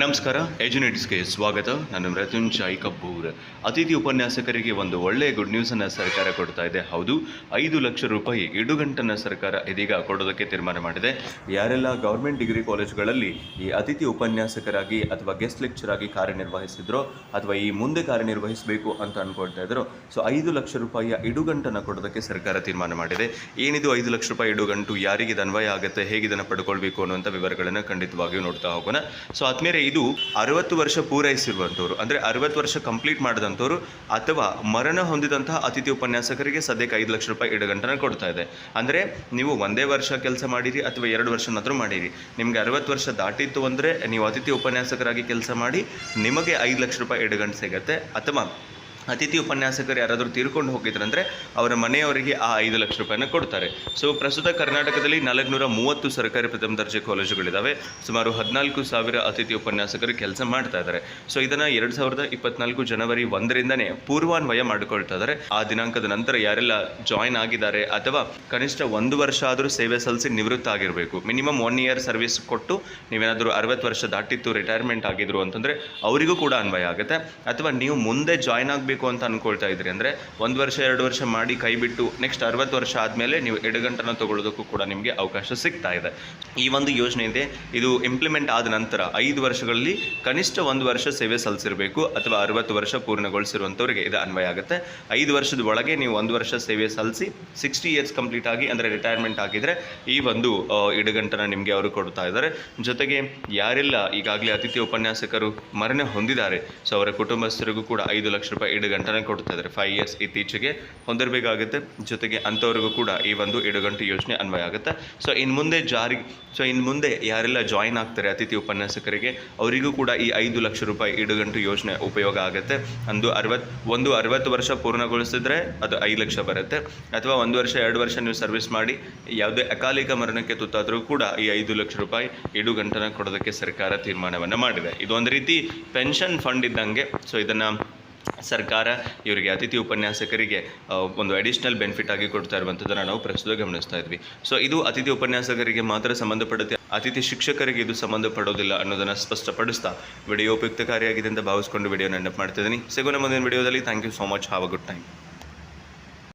ನಮಸ್ಕಾರ, ಎಜುನೇಟ್ಸ್ಗೆ ಸ್ವಾಗತ. ನಾನು ಮೃತ್ಯುಂಜಯ್ ಕಪೂರ್. ಅತಿಥಿ ಉಪನ್ಯಾಸಕರಿಗೆ ಒಂದು ಒಳ್ಳೆಯ ಗುಡ್ ನ್ಯೂಸನ್ನು ಸರ್ಕಾರ ಕೊಡ್ತಾ ಇದೆ. ಹೌದು, ಐದು ಲಕ್ಷ ರೂಪಾಯಿ ಇಡುಗಂಟನ್ನು ಸರ್ಕಾರ ಇದೀಗ ಕೊಡೋದಕ್ಕೆ ತೀರ್ಮಾನ ಮಾಡಿದೆ. ಯಾರೆಲ್ಲ ಗೌರ್ಮೆಂಟ್ ಡಿಗ್ರಿ ಕಾಲೇಜುಗಳಲ್ಲಿ ಈ ಅತಿಥಿ ಉಪನ್ಯಾಸಕರಾಗಿ ಅಥವಾ ಗೆಸ್ಟ್ ಲೆಕ್ಚರ್ ಆಗಿ ಕಾರ್ಯನಿರ್ವಹಿಸಿದ್ರೋ ಅಥವಾ ಈ ಮುಂದೆ ಕಾರ್ಯನಿರ್ವಹಿಸಬೇಕು ಅಂತ ಅಂದ್ಕೊಳ್ತಾ ಇದ್ರು, ಸೊ ಐದು ಲಕ್ಷ ರೂಪಾಯಿಯ ಇಡುಗಂಟನ್ನು ಕೊಡೋದಕ್ಕೆ ಸರ್ಕಾರ ತೀರ್ಮಾನ ಮಾಡಿದೆ. ಏನಿದು ಐದು ಲಕ್ಷ ರೂಪಾಯಿ ಇಡುಗಂಟು, ಯಾರಿಗೆ ಇದನ್ವಯ ಆಗುತ್ತೆ ಹೇಗೆ ಇದನ್ನು ಪಡ್ಕೊಳ್ಬೇಕು ಅನ್ನುವಂಥ ವಿವರಗಳನ್ನು ಖಂಡಿತವಾಗಿಯೂ ನೋಡ್ತಾ ಹೋಗೋಣ. ಸೊ ಆದ್ಮೇಲೆ ಇದು ಅರವತ್ತು ವರ್ಷ ಪೂರೈಸಿರುವಂಥವ್ರು, ಅಂದರೆ ಅರವತ್ತು ವರ್ಷ ಕಂಪ್ಲೀಟ್ ಮಾಡಿದಂಥವ್ರು ಅಥವಾ ಮರಣ ಹೊಂದಿದಂತಹ ಅತಿಥಿ ಉಪನ್ಯಾಸಕರಿಗೆ ಸದ್ಯಕ್ಕೆ ಐದು ಲಕ್ಷ ರೂಪಾಯಿ ಇಡಗಂಟನ ಕೊಡ್ತಾ ಇದೆ. ಅಂದರೆ ನೀವು ಒಂದೇ ವರ್ಷ ಕೆಲಸ ಮಾಡಿರಿ ಅಥವಾ ಎರಡು ವರ್ಷನಾದರೂ ಮಾಡಿರಿ. ನಿಮಗೆ ಅರವತ್ತು ವರ್ಷ ದಾಟಿತ್ತು ಅಂದರೆ ನೀವು ಅತಿಥಿ ಉಪನ್ಯಾಸಕರಾಗಿ ಕೆಲಸ ಮಾಡಿ ನಿಮಗೆ ಐದು ಲಕ್ಷ ರೂಪಾಯಿ ಇಡಗಂಟು ಸಿಗತ್ತೆ. ಅಥವಾ ಅತಿಥಿ ಉಪನ್ಯಾಸಕರು ಯಾರಾದರೂ ತೀರ್ಕೊಂಡು ಹೋಗಿದ್ರಂದರೆ ಅವರ ಮನೆಯವರಿಗೆ ಆ ಐದು ಲಕ್ಷ ರೂಪಾಯಿನ ಕೊಡ್ತಾರೆ. ಸೊ ಪ್ರಸ್ತುತ ಕರ್ನಾಟಕದಲ್ಲಿ ನಾಲ್ಕುನೂರ ಮೂವತ್ತು ಸರ್ಕಾರಿ ಪ್ರಥಮ ದರ್ಜೆ ಕಾಲೇಜುಗಳಿದ್ದಾವೆ ಸುಮಾರು ಹದಿನಾಲ್ಕು ಸಾವಿರ ಅತಿಥಿ ಉಪನ್ಯಾಸಕರು ಕೆಲಸ ಮಾಡ್ತಾ ಇದ್ದಾರೆ. ಸೊ ಇದನ್ನು ಎರಡು ಸಾವಿರದ ಇಪ್ಪತ್ನಾಲ್ಕು ಜನವರಿ ಒಂದರಿಂದನೇ ಪೂರ್ವಾನ್ವಯ ಮಾಡಿಕೊಳ್ತಾ ಇದ್ದಾರೆ. ಆ ದಿನಾಂಕದ ನಂತರ ಯಾರೆಲ್ಲ ಜಾಯಿನ್ ಆಗಿದ್ದಾರೆ ಅಥವಾ ಕನಿಷ್ಠ ಒಂದು ವರ್ಷ ಆದರೂ ಸೇವೆ ಸಲ್ಲಿಸಿ ನಿವೃತ್ತ ಆಗಿರಬೇಕು. ಮಿನಿಮಮ್ ಒನ್ ಇಯರ್ ಸರ್ವಿಸ್ ಕೊಟ್ಟು ನೀವೇನಾದರೂ ಅರವತ್ತು ವರ್ಷ ದಾಟಿತ್ತು ರಿಟೈರ್ಮೆಂಟ್ ಆಗಿದ್ರು ಅಂತಂದರೆ ಅವರಿಗೂ ಕೂಡ ಅನ್ವಯ ಆಗುತ್ತೆ. ಅಥವಾ ನೀವು ಮುಂದೆ ಜಾಯ್ನ್ ಆಗಬೇಕು ಅಂತ ಅನ್ಕೊಳ್ತಾ ಇದ್ರಿ? ಅಂದರೆ ಒಂದು ವರ್ಷ, ಎರಡು ವರ್ಷ ಮಾಡಿ ಕೈ ಬಿಟ್ಟು ನೆಕ್ಸ್ಟ್ ಅರವತ್ತು ವರ್ಷ ಆದಮೇಲೆ ನೀವು ಎಡಗಂಟನ ತಗೊಳ್ಳೋದಕ್ಕೂ ಕೂಡ ನಿಮಗೆ ಅವಕಾಶ ಸಿಗ್ತಾ ಇದೆ. ಈ ಒಂದು ಯೋಜನೆ ಇದೆ. ಇದು ಇಂಪ್ಲಿಮೆಂಟ್ ಆದ ನಂತರ ಐದು ವರ್ಷಗಳಲ್ಲಿ ಕನಿಷ್ಠ ಒಂದು ವರ್ಷ ಸೇವೆ ಸಲ್ಲಿಸಿರಬೇಕು ಅಥವಾ ಅರವತ್ತು ವರ್ಷ ಪೂರ್ಣಗೊಳಿಸಿರುವಂಥವ್ರಿಗೆ ಇದು ಅನ್ವಯ ಆಗುತ್ತೆ. ಐದು ವರ್ಷದ ಒಳಗೆ ನೀವು ಒಂದು ವರ್ಷ ಸೇವೆ ಸಲ್ಲಿಸಿ ಸಿಕ್ಸ್ಟಿ ಇಯರ್ಸ್ ಕಂಪ್ಲೀಟ್ ಆಗಿ, ಅಂದರೆ ರಿಟೈರ್ಮೆಂಟ್ ಆಗಿದ್ರೆ ಈ ಒಂದು ಇಡುಗಂಟನ ನಿಮಗೆ ಅವರು ಕೊಡ್ತಾ ಇದ್ದಾರೆ. ಜೊತೆಗೆ ಯಾರೆಲ್ಲ ಈಗಾಗಲೇ ಅತಿಥಿ ಉಪನ್ಯಾಸಕರು ಮರಣ ಹೊಂದಿದ್ದಾರೆ, ಸೊ ಅವರ ಕುಟುಂಬಸ್ಥರಿಗೂ ಕೂಡ ಐದು ಲಕ್ಷ ರೂಪಾಯಿ ಇಡುಗಂಟನ ಕೊಡ್ತಾ ಇದ್ದಾರೆ ಫೈವ್ ಇಯರ್ಸ್ ಇತ್ತೀಚೆಗೆ ಹೊಂದಿರಬೇಕಾಗುತ್ತೆ. ಜೊತೆಗೆ ಅಂಥವ್ರಿಗೂ ಕೂಡ ಈ ಒಂದು ಇಡುಗಂಟು ಯೋಜನೆ ಅನ್ವಯ ಆಗುತ್ತೆ. ಸೊ ಇನ್ನು ಮುಂದೆ ಜಾರಿ ಸೊ ಇನ್ನು ಮುಂದೆ ಯಾರೆಲ್ಲ ಜಾಯಿನ್ ಆಗ್ತಾರೆ, ಅತಿಥಿ ಉಪನ್ಯಾಸಕರಿಗೆ, ಅವರಿಗೂ ಕೂಡ ಈ ಐದು ಲಕ್ಷ ರೂಪಾಯಿ ಇಡುಗಂಟು ಯೋಜನೆ ಉಪಯೋಗ ಆಗುತ್ತೆ. ಅಂದು ಅರವತ್ತು ಒಂದು ಅರವತ್ತು ವರ್ಷ ಪೂರ್ಣಗೊಳಿಸಿದ್ರೆ ಅದು ಐದು ಲಕ್ಷ ಬರುತ್ತೆ. ಅಥವಾ ಒಂದು ವರ್ಷ, ಎರಡು ವರ್ಷ ನೀವು ಸರ್ವಿಸ್ ಮಾಡಿ, ಯಾವುದೇ ಅಕಾಲಿಕ ಮರಣಕ್ಕೆ ತುತ್ತಾದರೂ ಕೂಡ ಈ ಐದು ಲಕ್ಷ ರೂಪಾಯಿ ಇಡುಗಂಟನ ಕೊಡೋದಕ್ಕೆ ಸರ್ಕಾರ ತೀರ್ಮಾನವನ್ನು ಮಾಡಿದೆ. ಇದು ಒಂದು ರೀತಿ ಪೆನ್ಷನ್ ಫಂಡ್ ಇದ್ದಂಗೆ ಸೊ ಇದನ್ನು ಸರ್ಕಾರ ಇವರಿಗೆ ಅತಿಥಿ ಉಪನ್ಯಾಸಕರಿಗೆ ಒಂದು ಅಡಿಷ್ನಲ್ ಬೆನಿಫಿಟ್ ಆಗಿ ಕೊಡ್ತಾ ಇರುವಂಥದ್ದನ್ನು ನಾವು ಪ್ರಸ್ತುತ ಗಮನಿಸ್ತಾ ಇದ್ವಿ. ಸೊ ಇದು ಅತಿಥಿ ಉಪನ್ಯಾಸಕರಿಗೆ ಮಾತ್ರ ಸಂಬಂಧಪಡುತ್ತೆ, ಅತಿಥಿ ಶಿಕ್ಷಕರಿಗೆ ಇದು ಸಂಬಂಧಪಡೋದಿಲ್ಲ ಅನ್ನೋದನ್ನು ಸ್ಪಷ್ಟಪಡಿಸ್ತಾ ವಿಡಿಯೋ ಉಪಯುಕ್ತಕಾರಿಯಾಗಿದೆ ಅಂತ ಭಾವಿಸ್ಕೊಂಡು ವಿಡಿಯೋ ನೆನಪು ಮಾಡ್ತಿದ್ದೀನಿ ಸಿಗೋಣ ಮುಂದಿನ ವಿಡಿಯೋದಲ್ಲಿ thank you so much have a good time